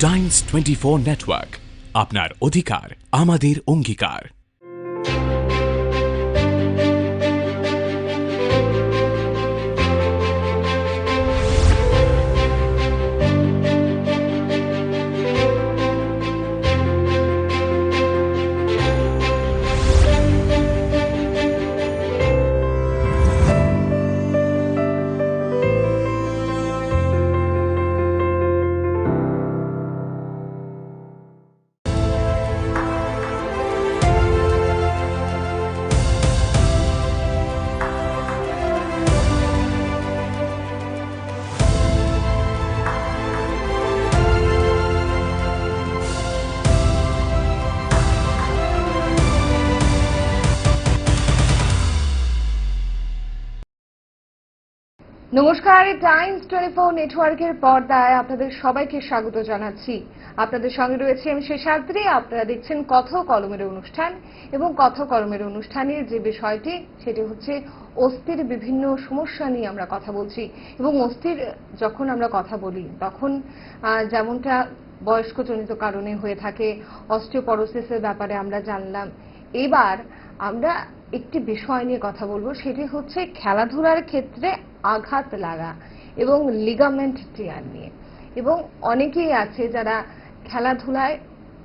Times twenty four network আপনার অধিকার আমাদের অঙ্গীকার। নমস্কার টাইমস টোয়েন্টি ফোর নেটওয়ার্কের পর্দায় আপনাদের সবাইকে স্বাগত জানাচ্ছি। আপনাদের সঙ্গে রয়েছে আমি শেষাদ্রি আপনারা দেখছেন কথ কলমের অনুষ্ঠান এবং কথ কলমের অনুষ্ঠানের যে বিষয়টি, সেটি হচ্ছে অস্থির বিভিন্ন সমস্যা নিয়ে আমরা কথা বলছি এবং অস্থির যখন আমরা কথা বলি, তখন যেমনটা বয়স্কজনিত কারণে হয়ে থাকে, অস্টিওপরোসিসের ব্যাপারে আমরা জানলাম। এবার আমরা একটি বিষয় নিয়ে কথা বলব, সেটি হচ্ছে খেলাধুলার ক্ষেত্রে আঘাত লাগা এবং লিগামেন্ট টিয়ার নিয়ে। এবং অনেকেই আছে যারা খেলাধুলায়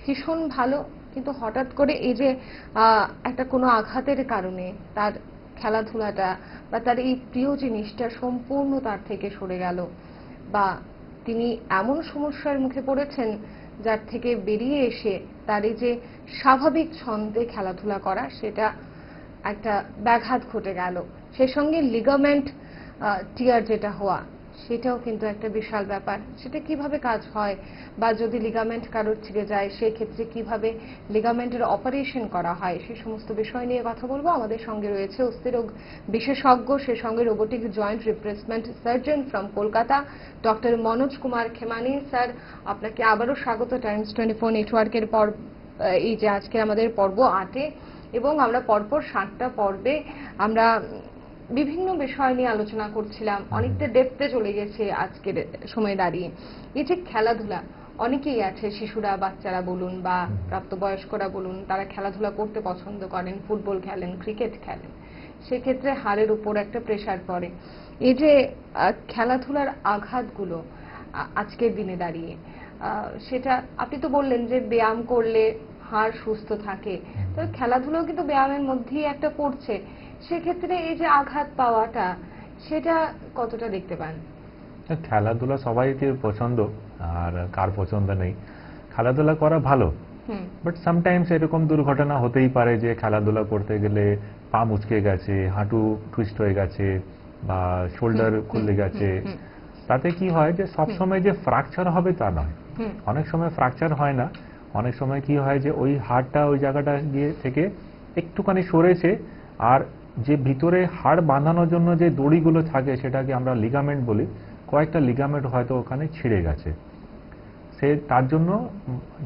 ভীষণ ভালো, কিন্তু হঠাৎ করে এই যে একটা কোনো আঘাতের কারণে তার খেলাধুলাটা বা তার এই প্রিয় জিনিসটা সম্পূর্ণ তার থেকে সরে গেল বা তিনি এমন সমস্যার মুখে পড়েছেন যার থেকে বেরিয়ে এসে তার এই যে স্বাভাবিক ছন্দে খেলাধুলা করা, সেটা একটা ব্যাঘাত ঘটে গেল। সেই সঙ্গে লিগামেন্ট টিয়ার যেটা হওয়া, সেটাও কিন্তু একটা বিশাল ব্যাপার। সেটা কীভাবে কাজ হয় বা যদি লিগামেন্ট কারোর ছিঁড়ে যায় সেই ক্ষেত্রে কীভাবে লিগামেন্টের অপারেশন করা হয়, সে সমস্ত বিষয় নিয়ে কথা বলব। আমাদের সঙ্গে রয়েছে অস্থিরোগ বিশেষজ্ঞ, সে সঙ্গে robotic joint replacement surgeon from Kolkata doctor Manoj Kumar Khemani. Sir, আপনাকে আবারও স্বাগত। টাইমস টোয়েন্টি ফোর নেটওয়ার্কের পর এই যে আজকে আমাদের পর্ব আটে, এবং আমরা পরপর সাতটা পর্বে আমরা বিভিন্ন বিষয় নিয়ে আলোচনা করছিলাম। অনেকটা ডেপতে চলে গেছে আজকের সময় দাঁড়িয়ে। এই যে খেলাধুলা অনেকেই আছে শিশুরা বাচ্চারা বলুন বা প্রাপ্তবয়স্করা বলুন তারা খেলাধুলা করতে পছন্দ করেন ফুটবল খেলেন ক্রিকেট খেলেন। সেক্ষেত্রে হাড়ের উপর একটা প্রেসার পড়ে। এই যে খেলাধুলার আঘাতগুলো আজকের দিনে দাঁড়িয়ে সেটা আপনি তো বললেন যে ব্যায়াম করলে হাড় সুস্থ থাকে। তো খেলাধুলাও কিন্তু ব্যায়ামের মধ্যেই একটা পড়ছে সেক্ষেত্রে এই যে আঘাত পাওয়াটা সেটা কতটা দেখতে পান? খেলাধুলা সবাইকে পছন্দ আর কার পছন্দ নেই। খেলাধুলা করা ভালো বাট সামটাইমস এরকম দুর্ঘটনা হতেই পারে যে খেলাধুলা করতে গেলে পা মুচকে গেছে হাঁটু টুইস্ট হয়ে গেছে বা শোল্ডার খুলে গেছে। তাতে কি হয় যে সব সময় যে ফ্র্যাকচার হবে তা নয়। অনেক সময় ফ্র্যাকচার হয় না। অনেক সময় কি হয় যে ওই হাড়টা ওই জায়গাটা গিয়ে থেকে একটুখানি সরেছে আর যে ভিতরে হাড় বাঁধানোর জন্য যে দড়িগুলো থাকে সেটাকে আমরা লিগামেন্ট বলি, কয়েকটা লিগামেন্ট হয়তো ওখানে ছিঁড়ে গেছে। সে তার জন্য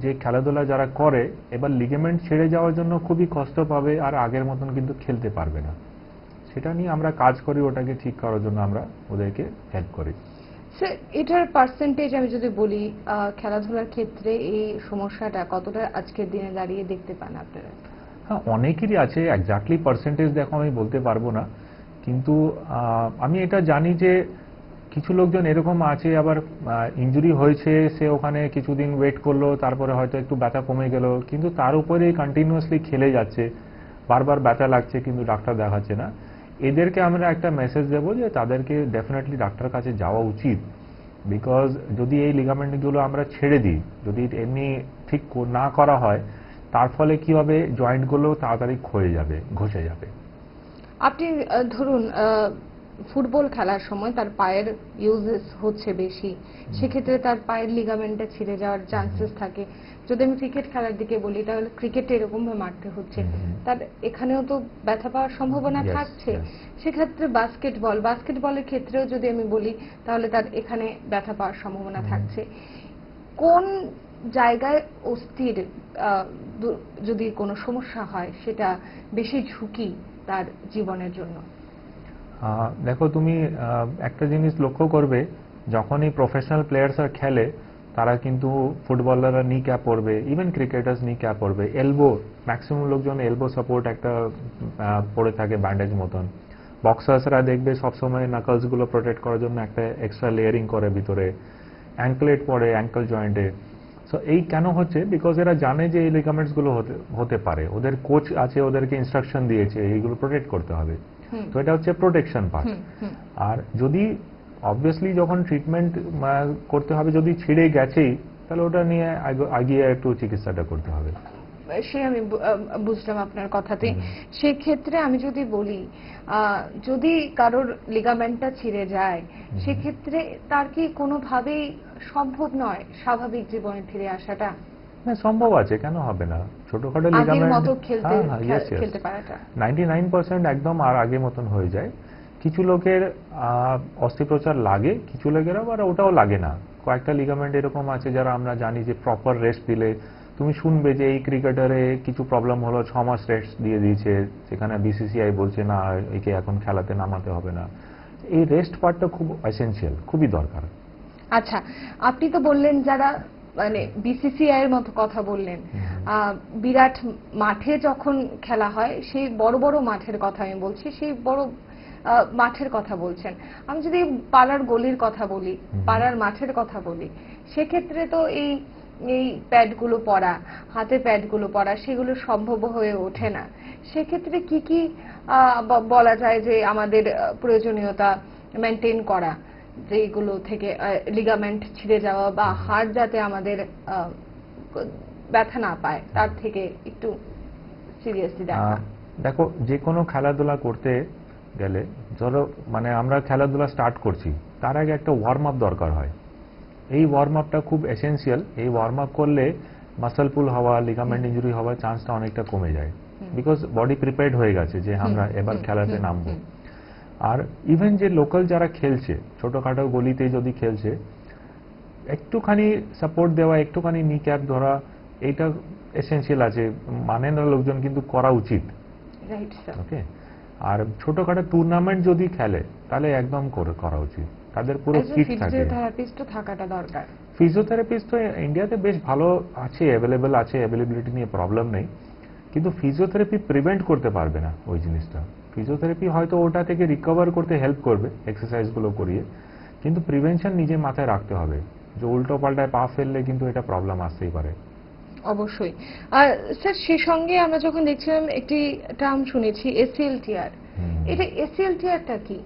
যে খেলাধুলা যারা করে, এবার লিগামেন্ট ছেড়ে যাওয়ার জন্য খুবই কষ্ট পাবে আর আগের মতন কিন্তু খেলতে পারবে না। সেটা নিয়ে আমরা কাজ করি, ওটাকে ঠিক করার জন্য আমরা ওদেরকে হেল্প করি। এটার পার্সেন্টেজ আমি যদি বলি খেলাধুলার ক্ষেত্রে এই সমস্যাটা কতটা আজকের দিনে দাঁড়িয়ে দেখতে পান আপনারা? অনেকেরই আছে এক্স্যাক্টলি পার্সেন্টেজ দেখো আমি বলতে পারব না। কিন্তু আমি এটা জানি যে কিছু লোকজন এরকম আছে, আবার ইনজুরি হয়েছে, সে ওখানে কিছুদিন ওয়েট করল, তারপরে হয়তো একটু ব্যথা কমে গেল, কিন্তু তার উপরে কন্টিনিউয়াসলি খেলে যাচ্ছে, বারবার ব্যথা লাগছে, কিন্তু ডাক্তার দেখাচ্ছে না। এদেরকে আমরা একটা মেসেজ দেবো যে তাদেরকে ডেফিনেটলি ডাক্তার কাছে যাওয়া উচিত। বিকজ যদি এই লিগামেন্টগুলো আমরা ছেড়ে দিই, যদি এমনি ঠিক না করা হয় তার ফলে কি হবে? জয়েন্টগুলো তাড়াতাড়ি ক্ষয়ে যাবে ঘষে যাবে। আপনি ধরুন ফুটবল খেলার সময় তার পায়ের ইউজেস হচ্ছে বেশি। সেক্ষেত্রে তার পায়ের লিগামেন্টটা ছিঁড়ে যাওয়ার চান্সেস থাকে। যদি আমি ক্রিকেট খেলার দিকে বলি তাহলে ক্রিকেটে এরকম ভাবে মারতে হচ্ছে। তার এখানেও তো ব্যথা পাওয়ার সম্ভাবনা থাকছে। সেক্ষেত্রে বাস্কেটবল বাস্কেটবলের ক্ষেত্রেও যদি আমি বলি তাহলে তার এখানে ব্যথা পাওয়ার সম্ভাবনা থাকছে। কোন জায়গায় অস্থির যদি কোনো সমস্যা হয়, সেটা বেশি ঝুঁকি তার জীবনের জন্য। দেখো তুমি একটা জিনিস লক্ষ্য করবে, যখনই প্রফেশনাল প্লেয়ার্সরা খেলে, তারা কিন্তু ফুটবলাররা নি ক্যাপ পরবে ইভেন ক্রিকেটার্স নি ক্যাপ পরবে। এলবো ম্যাক্সিমাম লোকজন এলবো সাপোর্ট একটা পরে থাকে ব্যান্ডেজ মতন। বক্সার্সরা দেখবে সবসময় নাকলসগুলো প্রোটেক্ট করার জন্য একটা এক্সট্রা লেয়ারিং করে ভিতরে। অ্যাঙ্কলেট পরে অ্যাঙ্কল জয়েন্টে সো এই কেন হচ্ছে? বিকজ এরা জানে যে এই লিগামেন্টসগুলো হতে হতে পারে। ওদের কোচ আছে ওদেরকে ইনস্ট্রাকশন দিয়েছে এইগুলো প্রোটেক্ট করতে হবে। তো এটা হচ্ছে প্রোটেকশন পার্ট। আর যদি অবভিয়াসলি যখন ট্রিটমেন্ট করতে হবে যদি ছিঁড়ে গেছেই তাহলে ওটা নিয়ে আগ- আগিয়ে একটু চিকিৎসাটা করতে হবে। সে আমি বুঝলাম আপনার কথাতে। সেক্ষেত্রে আমি যদি বলি যদি কারোর লিগামেন্টটা ছিঁড়ে যায় সেক্ষেত্রে তার কি কোনোভাবেই সম্ভব নয় স্বাভাবিক জীবনে ফিরে আসাটা? না সম্ভব আছে কেন হবে না? ছোটখাটো লিগামেন্ট হ্যাঁ, নাইন পার্সেন্ট একদম আর আগের মতন হয়ে যায়। কিছু লোকের অস্ত্রোপচার লাগে কিছু লোকের আবার ওটাও লাগে না। কয়েকটা লিগামেন্ট এরকম আছে যারা আমরা জানি যে প্রপার রেস্ট দিলে তুমি শুনবে যে এই ক্রিকেটারে কিছু প্রবলেম হলো ছ মাস রেস্ট দিয়ে দিয়েছে। সেখানে বিসিসিআই বলছে না একে এখন খেলাতে নামাতে হবে না। এই রেস্ট পার্টটা খুব এসেনশিয়াল খুবই দরকার। আচ্ছা আপনি তো বললেন যারা মানে বিসিসিআই এর মতো কথা বললেন বিরাট মাঠে যখন খেলা হয় সেই বড় বড় মাঠের কথা আমি বলছি সেই বড় মাঠের কথা বলছেন। আমি যদি পাড়ার গলির কথা বলি পাড়ার মাঠের কথা বলি সেক্ষেত্রে তো এই এই প্যাডগুলো পরা, হাতে প্যাডগুলো পরা, সেগুলো সম্ভব হয়ে ওঠে না। সেক্ষেত্রে কি কি বলা যায় যে আমাদের প্রয়োজনীয়তা মেনটেন করা? যেগুলো থেকে লিগামেন্ট ছিঁড়ে যাওয়া বা হাড় যাতে আমাদের ব্যথা না পায়, তার থেকে একটু সিরিয়াসলি দেখা। দেখো, যে কোনো খেলাধুলা করতে গেলে, ধরো মানে আমরা খেলাধুলা স্টার্ট করছি, তার আগে একটা ওয়ার্ম আপ দরকার হয়। এই ওয়ার্ম আপটা খুব এসেনশিয়াল এই ওয়ার্ম আপ করলে মাসল পুল হওয়া লিগামেন্ট ইঞ্জুরি হওয়ার চান্সটা অনেকটা কমে যায়। বিকজ বডি প্রিপেয়ার্ড হয়ে গেছে যে আমরা এবার খেলাতে নামবো। আর ইভেন যে লোকাল যারা খেলছে ছোটখাটো গলিতে যদি খেলছে একটুখানি সাপোর্ট দেওয়া একটুখানি নি ক্যাপ ধরা এইটা এসেনশিয়াল আছে। মানে না লোকজন কিন্তু করা উচিত। ওকে আর ছোটখাটো টুর্নামেন্ট যদি খেলে তাহলে একদম করে করা উচিত। তাদের পুরো ফিট থাকে। ফিজিওথেরাপিস্টও থাকাটা দরকার। ফিজিওথেরাপিস্ট তো ইন্ডিয়াতে বেশ ভালো আছে অ্যাভেলেবেল আছে অ্যাভেলেবিলিটি নিয়ে প্রবলেম নেই। কিন্তু ফিজিওথেরাপি প্রিভেন্ট করতে পারবে না ওই জিনিসটা। ফিজিওথেরাপি হয়তো ওটা থেকে রিকভার করতে হেল্প করবে এক্সারসাইজগুলো করিয়ে। কিন্তু প্রিভেনশন নিজে মাথায় রাখতে হবে। যে উল্টো পাল্টায় পা ফেললে কিন্তু এটা প্রবলেম আসতেই পারে। অবশ্যই। আর স্যার সে সঙ্গে আমরা যখন দেখছিলাম একটি টার্ম শুনেছি এসিএলটিআর। এটা এসিএলটিআরটা কি?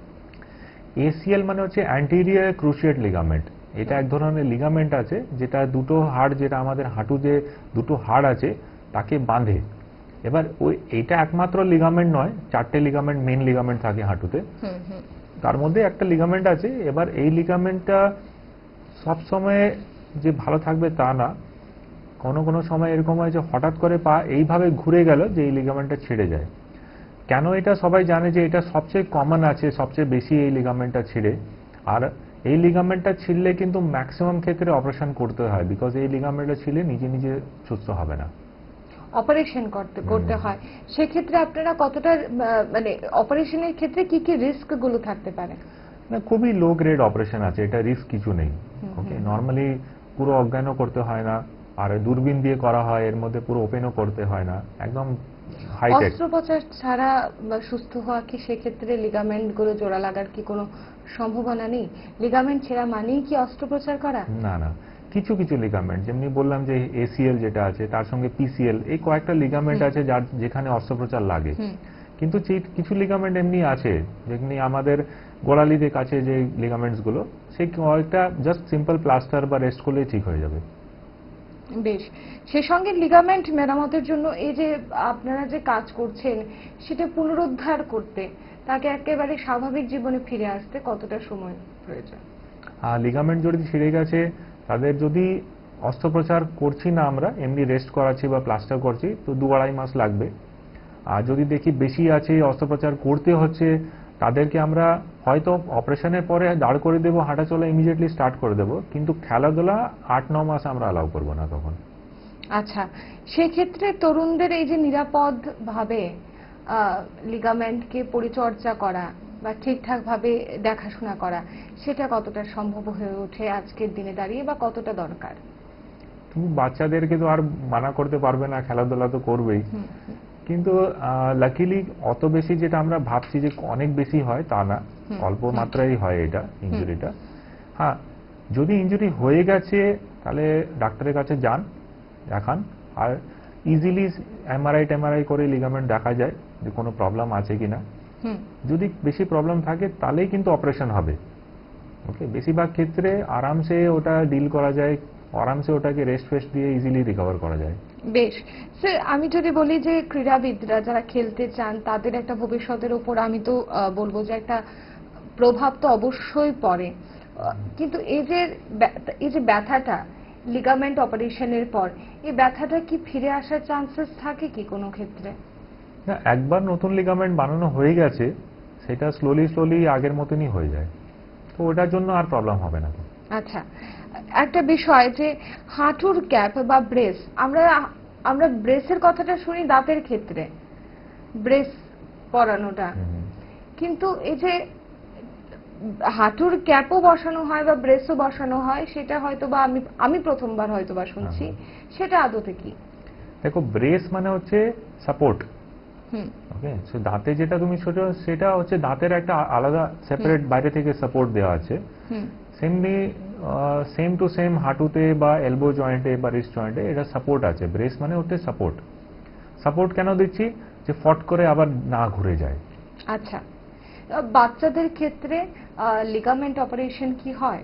এসিএল মানে হচ্ছে অ্যান্টেরিয়ার ক্রুশিয়েট লিগামেন্ট এটা এক ধরনের লিগামেন্ট আছে যেটা দুটো হাড় যেটা আমাদের হাঁটু যে দুটো হাড় আছে তাকে বাঁধে। এবার ওই এটা একমাত্র লিগামেন্ট নয় চারটে লিগামেন্ট মেন লিগামেন্ট থাকে হাঁটুতে। তার মধ্যে একটা লিগামেন্ট আছে। এবার এই লিগামেন্টটা সবসময় যে ভালো থাকবে তা না। কোনো কোনো সময় এরকম হয় যে হঠাৎ করে পা এইভাবে ঘুরে গেল যে এই লিগামেন্টটা ছিঁড়ে যায়। কেন এটা সবাই জানে যে এটা সবচেয়ে কমন আছে সবচেয়ে বেশি এই লিগামেন্টটা ছিঁড়ে? আর এই লিগামেন্টটা ছিঁড়লে কিন্তু ম্যাক্সিমাম ক্ষেত্রে অপারেশন করতে হয় বিকজ এই লিগামেন্টটা ছিঁড়লে নিজে নিজে সুস্থ হবে না। অপারেশন করতে করতে হয়। সেক্ষেত্রে আপনারা কতটা মানে অপারেশনের ক্ষেত্রে কি কি রিস্কগুলো থাকতে পারে? না খুবই লো গ্রেড অপারেশন আছে এটা রিস্ক কিছু নেই। ওকে। নর্মালি পুরো অজ্ঞানও করতে হয় না আর দূরবীন দিয়ে করা হয় এর মধ্যে পুরো ওপেনও করতে হয় না। একদম হাইটেক অস্ত্রোপচার ছাড়া সুস্থ হওয়া কি সেক্ষেত্রে লিগামেন্টগুলো জোড়া লাগার কি কোনো সম্ভাবনা নেই? লিগামেন্ট ছেঁড়া মানেই কি অস্ত্রোপচার করা? না না। কিছু কিছু লিগামেন্ট। যেমনি বললাম যে এসিএল যেটা আছে তার সঙ্গে পিসিএল এই কয়েকটা লিগামেন্ট আছে যার যেখানে অস্ত্রোপচার লাগে। কিন্তু কিছু লিগামেন্ট এমনি আছে যেমনি আমাদের গোড়ালিদের কাছে যে লিগামেন্টসগুলো সেই কয়েকটা জাস্ট সিম্পল প্লাস্টার বা রেস্ট করলেই ঠিক হয়ে যাবে। বেশ। সে সঙ্গে লিগামেন্ট মেরামতের জন্য এই যে আপনারা যে কাজ করছেন, সেটা পুনরুদ্ধার করতে তাকে একেবারে স্বাভাবিক জীবনে ফিরে আসতে কতটা সময় প্রয়োজন? আর লিগামেন্ট যদি ছিঁড়ে গেছে, তাদের যদি অস্ত্রোপচার করছি না আমরা, এমনি রেস্ট করাচ্ছি বা প্লাস্টার করছি, তো দু আড়াই মাস লাগবে। আর যদি দেখি বেশি আছে, অস্ত্রোপচার করতে হচ্ছে তাদেরকে আমরা হয়তো অপারেশনের পরে দাঁড় করে দেবো হাঁটা চলা ইমিডিয়েটলি স্টার্ট করে দেবো কিন্তু খেলাধুলা আট ন মাস আমরা অ্যালাউ করব না তখন। আচ্ছা সেক্ষেত্রে তরুণদের এই যে নিরাপদ ভাবে লিগামেন্টকে পরিচর্যা করা বা ঠিকঠাকভাবে দেখাশোনা করা সেটা কতটা সম্ভব হয়ে ওঠে আজকের দিনে দাঁড়িয়ে বা কতটা দরকার? তুমি বাচ্চাদেরকে তো আর মানা করতে পারবে না খেলাধুলা তো করবেই। কিন্তু লাকিলি অত বেশি যেটা আমরা ভাবছি যে অনেক বেশি হয় তা না। অল্প মাত্রায় হয় এটা ইঞ্জুরিটা হ্যাঁ যদি ইঞ্জুরি হয়ে গেছে তাহলে ডাক্তারের কাছে যান দেখান। আর ইজিলি এমআরআই টেমআরআই করে লিগামেন্ট দেখা যায় যে কোনো প্রবলেম আছে কিনা। যদি বেশি প্রবলেম থাকে তাহলেই কিন্তু অপারেশন হবে। ওকে বেশিরভাগ ক্ষেত্রে আরামসে ওটা ডিল করা যায়। আরামসে ওটাকে রেস্ট ফেস্ট দিয়ে ইজিলি রিকভার করা যায়। বেশ। স্যার আমি যদি বলি যে ক্রীড়াবিদরা যারা খেলতে চান তাদের একটা ভবিষ্যতের উপর আমি তো বলব যে একটা প্রভাব তো অবশ্যই পড়ে। কিন্তু এই যে এই যে ব্যথাটা লিগামেন্ট অপারেশনের পর এই ব্যথাটা কি ফিরে আসার চান্সেস থাকে কি কোনো ক্ষেত্রে? না একবার নতুন লিগামেন্ট বানানো হয়ে গেছে সেটা স্লোলি স্লোলি আগের মতনই হয়ে যায়। তো ওটার জন্য আর প্রবলেম হবে না আচ্ছা একটা বিষয় যে হাঁটুর ক্যাপ বা ব্রেস আমরা আমরা ব্রেসের কথাটা শুনি দাঁতের ক্ষেত্রে ব্রেস পরানোটা। কিন্তু এই যে হাঁটুর ক্যাপও বসানো হয় বা ব্রেসও বসানো হয় সেটা হয়তো বা আমি আমি প্রথমবার হয়তো বা শুনছি সেটা আদতে কি? দেখো ব্রেস মানে হচ্ছে সাপোর্ট। ওকে সো দাঁতে যেটা তুমি ছোট সেটা হচ্ছে দাঁতের একটা আলাদা সেপারেট বাইরে থেকে সাপোর্ট দেওয়া আছে। সেমনি সেম টু সেম হাঁটুতে বা এলবো জয়েন্টে বা রিস্ট জয়েন্টে এটা সাপোর্ট আছে। ব্রেস মানে হচ্ছে সাপোর্ট সাপোর্ট কেন দিচ্ছি? যে ফট করে আবার না ঘুরে যায়। আচ্ছা। বাচ্চাদের ক্ষেত্রে লিগামেন্ট অপারেশন কি হয়?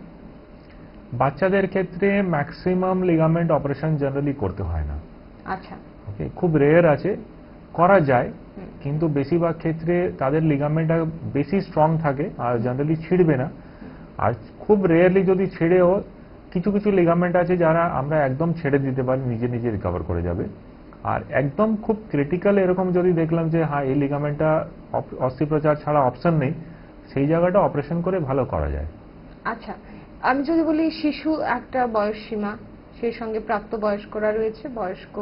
বাচ্চাদের ক্ষেত্রে ম্যাক্সিমাম লিগামেন্ট অপারেশন জেনারেলি করতে হয় না। আচ্ছা। ওকে খুব রেয়ার আছে। করা যায় কিন্তু বেশিরভাগ ক্ষেত্রে তাদের লিগামেন্টটা বেশি স্ট্রং থাকে আর জেনারেলি ছিঁড়বে না। আর খুব রেয়ারলি যদি ছেড়েও কিছু কিছু লিগামেন্ট আছে যারা আমরা একদম ছেড়ে দিতে পারি নিজে নিজে রিকভার করে যাবে। আর একদম খুব ক্রিটিক্যাল এরকম যদি দেখলাম যে হ্যাঁ এই লিগামেন্টটা অস্ত্রোপচার ছাড়া অপশন নেই সেই জায়গাটা অপারেশন করে ভালো করা যায়। আচ্ছা আমি যদি বলি শিশু একটা বয়স সীমা সেই সঙ্গে প্রাপ্তবয়স্করা রয়েছে বয়স্ক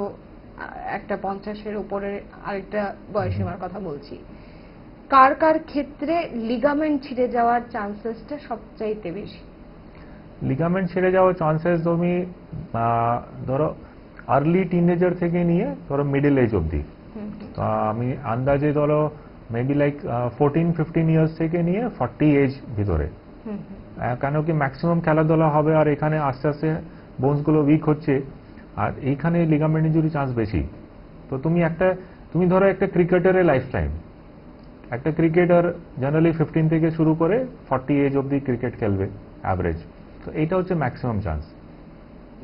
একটা পঞ্চাশের উপরে আরেকটা বয়স সীমার কথা বলছি। কার কার ক্ষেত্রে লিগামেন্ট ছিঁড়ে যাওয়ার চান্সেসটা সবচাইতে বেশি? লিগামেন্ট ছেড়ে যাওয়ার চান্সেস তুমি ধরো আর্লি টিনেজার থেকে নিয়ে ধরো মিডল এজ অবধি। আমি আন্দাজে ধরো maybe like fourteen fifteen years থেকে নিয়ে ফর্টি এজ ভিতরে। কেন কি ম্যাক্সিমাম খেলাধুলা হবে আর এখানে আস্তে আস্তে বোনসগুলো উইক হচ্ছে। আর এইখানে লিগামেন্ট ইঞ্জুরি চান্স বেশি তো তুমি একটা তুমি ধরো একটা ক্রিকেটারের লাইফ টাইম একটা ক্রিকেটার জেনারেলি ফিফটিন থেকে শুরু করে ফর্টি এজ অবধি ক্রিকেট খেলবে অ্যাভারেজ তো এইটা হচ্ছে ম্যাক্সিমাম চান্স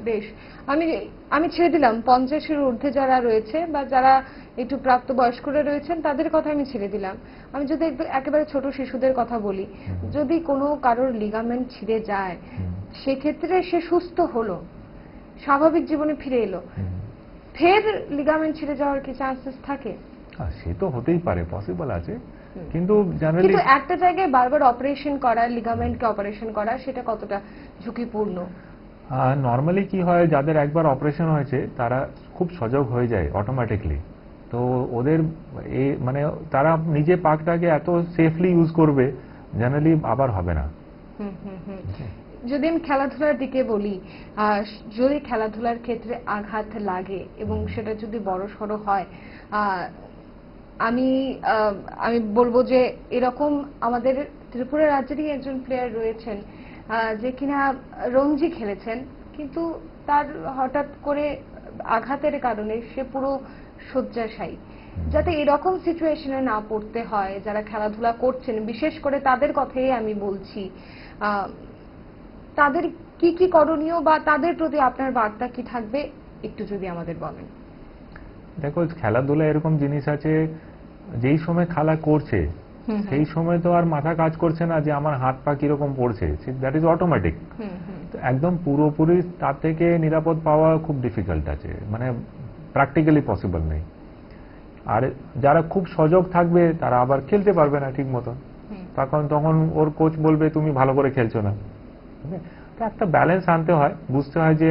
বেশ আমি আমি ছেড়ে দিলাম। পঞ্চাশের ঊর্ধ্বে যারা রয়েছে বা যারা একটু প্রাপ্তবয়স্করা রয়েছেন তাদের কথা আমি ছেড়ে দিলাম। আমি যদি একেবারে ছোট শিশুদের কথা বলি যদি কোনো কারোর লিগামেন্ট ছিঁড়ে যায় সেক্ষেত্রে সে সুস্থ হলো। স্বাভাবিক জীবনে ফিরে এলো। ফের লিগামেন্ট ছিঁড়ে যাওয়ার কি চান্সেস থাকে? সে তো হতেই পারে পসিবল আছে। কিন্তু জেনারেলি কিন্তু একটা জায়গায় বারবার অপারেশন করা লিগামেন্টকে অপারেশন করা সেটা কতটা ঝুঁকিপূর্ণ? নর্মালি কি হয় যাদের একবার অপারেশন হয়েছে তারা খুব সজাগ হয়ে যায় অটোমেটিকলি তো ওদের এ মানে তারা নিজে পাকটাকে এত সেফলি ইউজ করবে জেনারেলি আবার হবে না। হুম, হুম, হুম। যদি আমি খেলাধুলার দিকে বলি যদি খেলাধুলার ক্ষেত্রে আঘাত লাগে এবং সেটা যদি বড় সড়ো হয় আমি আমি বলব যে এরকম আমাদের ত্রিপুরা রাজ্যেরই একজন প্লেয়ার রয়েছেন যে কিনা রঞ্জি খেলেছেন কিন্তু তার হঠাৎ করে আঘাতের কারণে সে পুরো শয্যাশায়ী। যাতে এরকম সিচুয়েশনে না পড়তে হয় যারা খেলাধুলা করছেন বিশেষ করে তাদের কথাই আমি বলছি আহ, তাদের কি কি করণীয় বা তাদের প্রতি আপনার বার্তা কি থাকবে? একটু যদি আমাদের বলেন। দেখো খেলাধুলা এরকম জিনিস আছে যেই সময় খেলা করছে সেই সময় তো আর মাথা কাজ করছে না যে আমার হাত পা কীরকম পড়ছে। দ্যাট ইজ অটোমেটিক একদম পুরোপুরি তার থেকে নিরাপদ পাওয়া খুব ডিফিকাল্ট আছে। মানে প্র্যাকটিক্যালি পসিবল নেই। আর যারা খুব সজাগ থাকবে তারা আবার খেলতে পারবে না ঠিক মতন তখন তখন ওর কোচ বলবে তুমি ভালো করে খেলছো না? তো একটা ব্যালেন্স আনতে হয়। বুঝতে হয় যে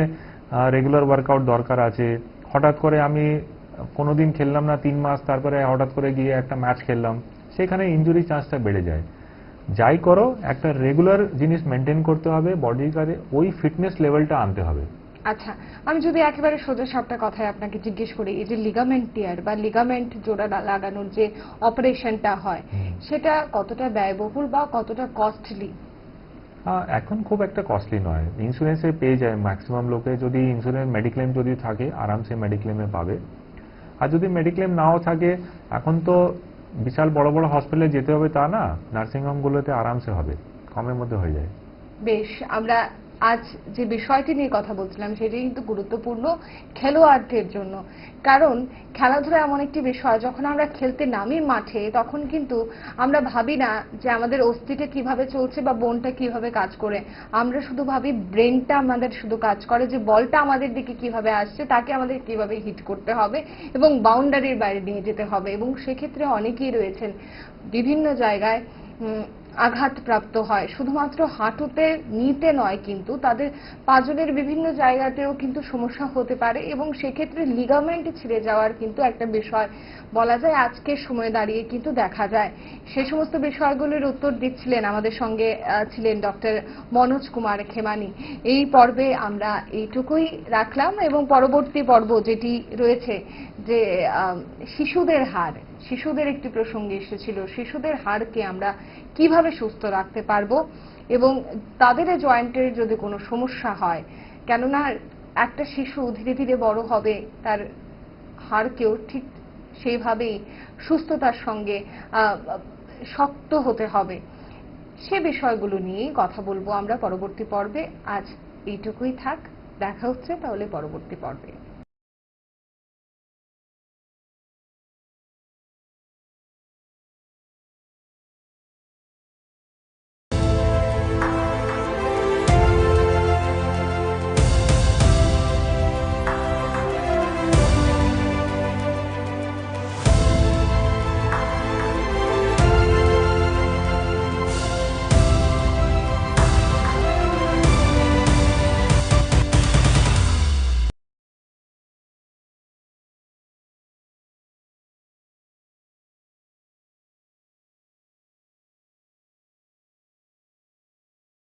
রেগুলার ওয়ার্কআউট দরকার আছে। হঠাৎ করে আমি কোনোদিন খেললাম না তিন মাস তারপরে হঠাৎ করে গিয়ে একটা ম্যাচ খেললাম। সেখানে ইঞ্জুরি চান্সটা বেড়ে যায়। যাই করো একটা রেগুলার জিনিস মেনটেন করতে হবে বডির কাছে ওই ফিটনেস লেভেলটা আনতে হবে। আচ্ছা আমি যদি একেবারে সোজা সাপটা কথায় আপনাকে জিজ্ঞেস করি এই যে লিগামেন্ট টিয়ার বা লিগামেন্ট জোড়া লাগানোর যে অপারেশনটা হয় সেটা কতটা ব্যয়বহুল বা কতটা কস্টলি এখন খুব একটা কস্টলি নয়। ইন্স্যুরেন্সে পেয়ে যায় ম্যাক্সিমাম লোকে। যদি ইন্স্যুরেন্স মেডিক্লেম যদি থাকে, আরামসে মেডিক্লেমে পাবে। আর যদি মেডিক্লেম নাও থাকে, এখন তো বিশাল বড় বড় হসপিটালে যেতে হবে তা না নার্সিংহোমগুলোতে আরামসে হবে, কমের মধ্যে হয়ে যায়। বেশ, আমরা আজ যে বিষয়টি নিয়ে কথা বলছিলাম সেটি কিন্তু গুরুত্বপূর্ণ খেলোয়াড়দের জন্য। কারণ খেলাধুলা এমন একটি বিষয়, যখন আমরা খেলতে নামি মাঠে, তখন কিন্তু আমরা ভাবি না যে আমাদের অস্থিটা কীভাবে চলছে বা বোনটা কীভাবে কাজ করে। আমরা শুধু ভাবি ব্রেনটা আমাদের শুধু কাজ করে যে বলটা আমাদের দিকে কীভাবে আসছে, তাকে আমাদের কীভাবে হিট করতে হবে এবং বাউন্ডারির বাইরে নিয়ে যেতে হবে। এবং সেক্ষেত্রে অনেকেই রয়েছেন বিভিন্ন জায়গায় আঘাতপ্রাপ্ত হয়। শুধুমাত্র হাঁটুতে, নিতে নয় কিন্তু তাদের পাজনের বিভিন্ন জায়গাতেও কিন্তু সমস্যা হতে পারে এবং সেক্ষেত্রে লিগামেন্ট ছিঁড়ে যাওয়ার কিন্তু একটা বিষয় বলা যায়। আজকের সময় দাঁড়িয়ে কিন্তু দেখা যায়। সে সমস্ত বিষয়গুলির উত্তর দিচ্ছিলেন আমাদের সঙ্গে ছিলেন ডক্টর মনোজ কুমার খেমানি। এই পর্বে আমরা এইটুকুই রাখলাম এবং পরবর্তী পর্ব যেটি রয়েছে যে শিশুদের হার শিশুদের একটি প্রসঙ্গে এসেছিল, শিশুদের হাড়কে আমরা কীভাবে সুস্থ রাখতে পারব এবং তাদের জয়েন্টের যদি কোনো সমস্যা হয়, কেননা একটা শিশু ধীরে ধীরে বড় হবে, তার হাড়কেও ঠিক সেইভাবেই সুস্থতার সঙ্গে শক্ত হতে হবে। সে বিষয়গুলো নিয়েই কথা বলব আমরা পরবর্তী পর্বে। আজ এইটুকুই থাক, দেখা হচ্ছে তাহলে পরবর্তী পর্বে।